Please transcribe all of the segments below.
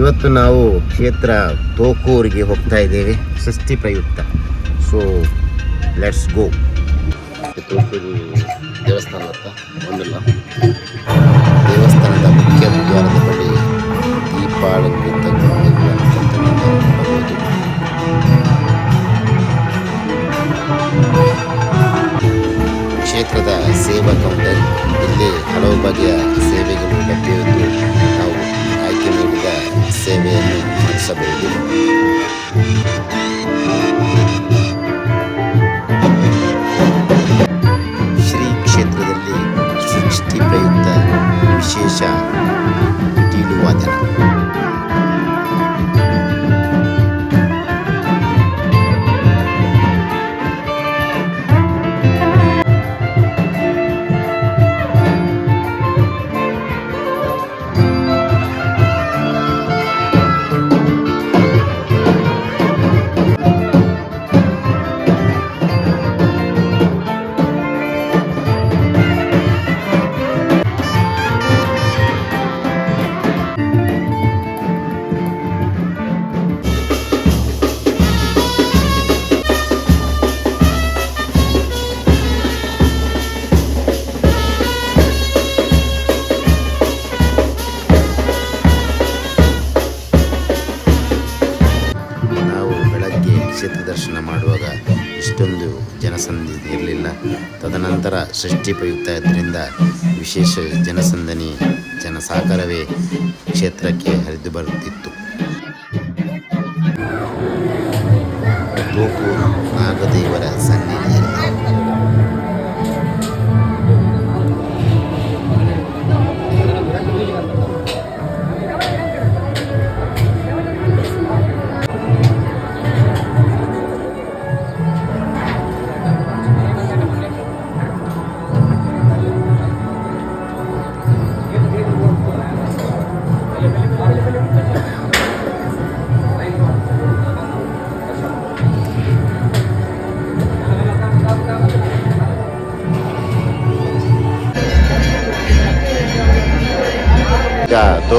ಇವತ್ತು ನಾವು ಕ್ಷೇತ್ರ ತೋಕೂರಿಗೆ ಹೋಗ್ತಾ ಇದ್ದೇವೆ ಷಷ್ಠಿ ಪ್ರಯುಕ್ತ. ಸೊ ಲೆಟ್ಸ್ ಗೋ ತೋಕೂರು ದೇವಸ್ಥಾನ ಅಂತ ಒಂದಿಲ್ಲ seviyeli sabırlı. ಕ್ಷೇತ್ರ ದರ್ಶನ ಮಾಡುವಾಗ ಇಷ್ಟೊಂದು ಜನಸಂದಣಿ ಇರಲಿಲ್ಲ. ತದನಂತರ ಸೃಷ್ಟಿ ಪ್ರಯುಕ್ತ ಇದರಿಂದ ವಿಶೇಷ ಜನಸಂದಣಿ, ಜನಸಾಗರವೇ ಕ್ಷೇತ್ರಕ್ಕೆ ಹರಿದು ಬರುತ್ತಿತ್ತು. ತೂಕು ನಾಗದೇವರ ಸನ್ನಿಧಿಯಲ್ಲಿ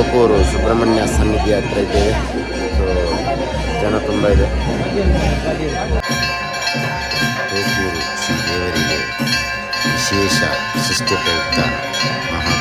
ಈಗ ಸುಬ್ರಹ್ಮಣ್ಯ ಸನ್ನಿಧಿ ಹತ್ರ ಇದ್ದೇವೆ. ಸೊ ಜನ ತುಂಬ ಇದೆ. ತೋಕೂರು ಶ್ರೀ ದೇವರಿಗೆ ವಿಶೇಷ ಸೃಷ್ಟಿ ಪ್ರಯುಕ್ತ ಮಹಾಪೂಜೆ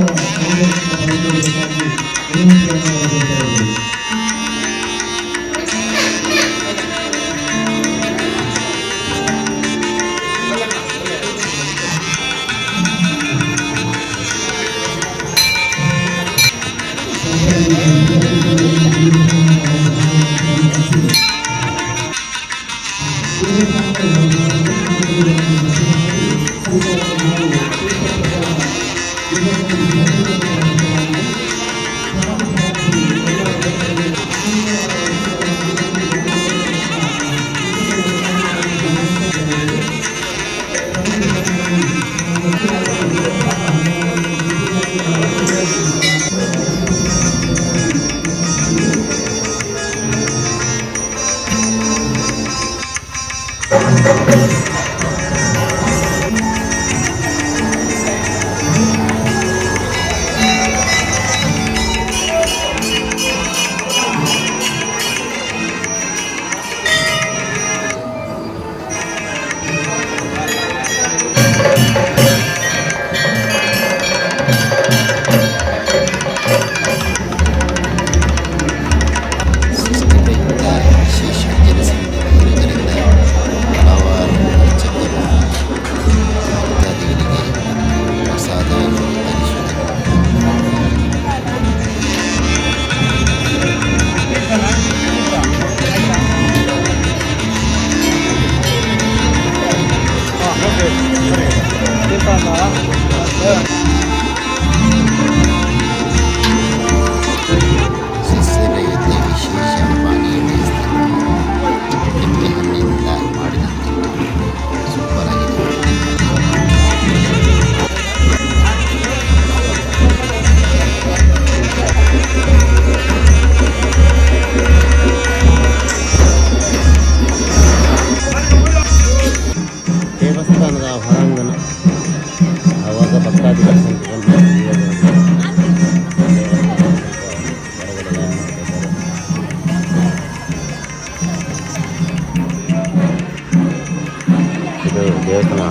Thank you. ವಿಗ್ರಹ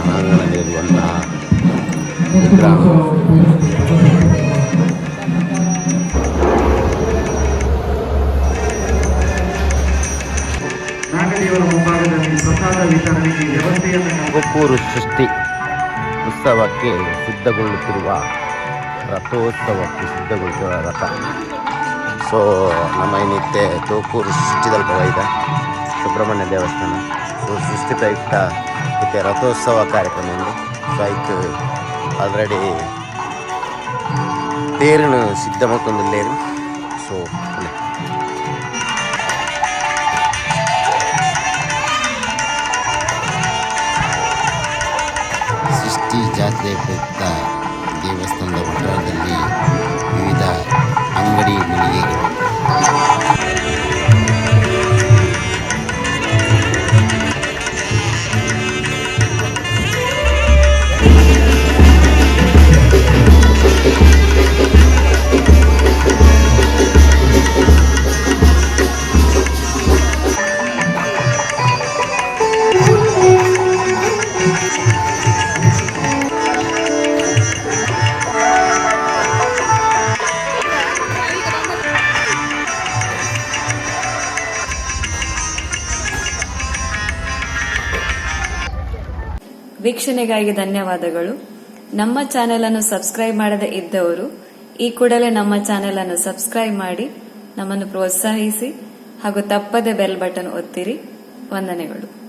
ಪ್ರಸಾದ ವಿತರಣೆಗೆ ವ್ಯವಸ್ಥೆಯನ್ನು ನಾವು ಸೃಷ್ಟಿ ಉತ್ಸವಕ್ಕೆ ಸಿದ್ಧಗೊಳ್ಳುತ್ತಿರುವ ರಥೋತ್ಸವಕ್ಕೆ ಸಿದ್ಧಗೊಳ್ಳುತ್ತಿರುವ ರಥ. ಸೊ ನಮ್ಮ ಏನಿತ್ತೆ ತೋಕೂರು ಸೃಷ್ಟಿದಲ್ಲಿ ಇದೆ ಸುಬ್ರಹ್ಮಣ್ಯ ದೇವಸ್ಥಾನ. ಸೊ ಸೃಷ್ಟಿ ಪ್ರಯುಕ್ತ ಇತ್ತೆ ರಥೋತ್ಸವ ಕಾರ್ಯಕ್ರಮ ಆಯ್ತು ಆಲ್ರೆಡಿ ತೇರನ್ನು ಸಿದ್ಧ ಮತ್ತೊಂದು ಲೇರು ಸೊ ಸೃಷ್ಟಿ ಜಾತ್ರೆ ಪ್ರಯುಕ್ತ ದೇವಸ್ಥಾನದ ಒಳದಲ್ಲಿ ವಿವಿಧ ಅಂಗಡಿ ಮಳಿಗೆಗಳು ವೀಕ್ಷಣೆಗಾಗಿ ಧನ್ಯವಾದಗಳು. ನಮ್ಮ ಚಾನೆಲ್ ಅನ್ನು ಸಬ್ಸ್ಕ್ರೈಬ್ ಮಾಡದೇ ಇದ್ದವರು, ಈ ಕೂಡಲೇ ನಮ್ಮ ಚಾನೆಲ್ ಅನ್ನು ಸಬ್ಸ್ಕ್ರೈಬ್ ಮಾಡಿ, ನಮ್ಮನ್ನು ಪ್ರೋತ್ಸಾಹಿಸಿ ಹಾಗೂ ತಪ್ಪದೆ ಬೆಲ್ ಬಟನ್ ಒತ್ತಿರಿ. ವಂದನೆಗಳು.